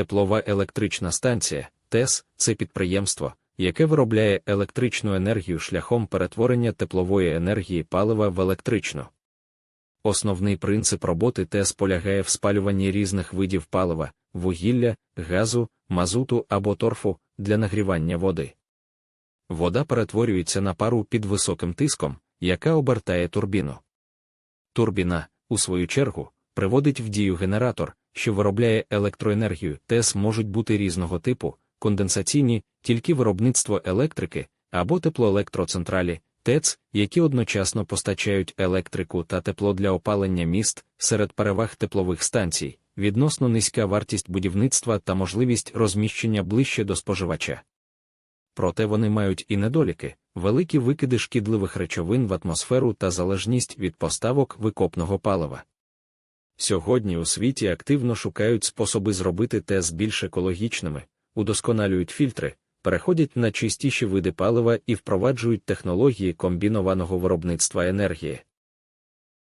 Теплова електрична станція ТЕС це підприємство, яке виробляє електричну енергію шляхом перетворення теплової енергії палива в електричну. Основний принцип роботи ТЕС полягає в спалюванні різних видів палива, вугілля, газу, мазуту або торфу для нагрівання води. Вода перетворюється на пару під високим тиском, яка обертає турбіну. Турбіна, у свою чергу, приводить в дію генератор, що виробляє електроенергію. ТЕС можуть бути різного типу, конденсаційні, тільки виробництво електрики, або теплоелектроцентралі, ТЕЦ, які одночасно постачають електрику та тепло для опалення міст серед переваг теплових станцій, відносно низька вартість будівництва та можливість розміщення ближче до споживача. Проте вони мають і недоліки, великі викиди шкідливих речовин в атмосферу та залежність від поставок викопного палива. Сьогодні у світі активно шукають способи зробити ТЕС більш екологічними, удосконалюють фільтри, переходять на чистіші види палива і впроваджують технології комбінованого виробництва енергії.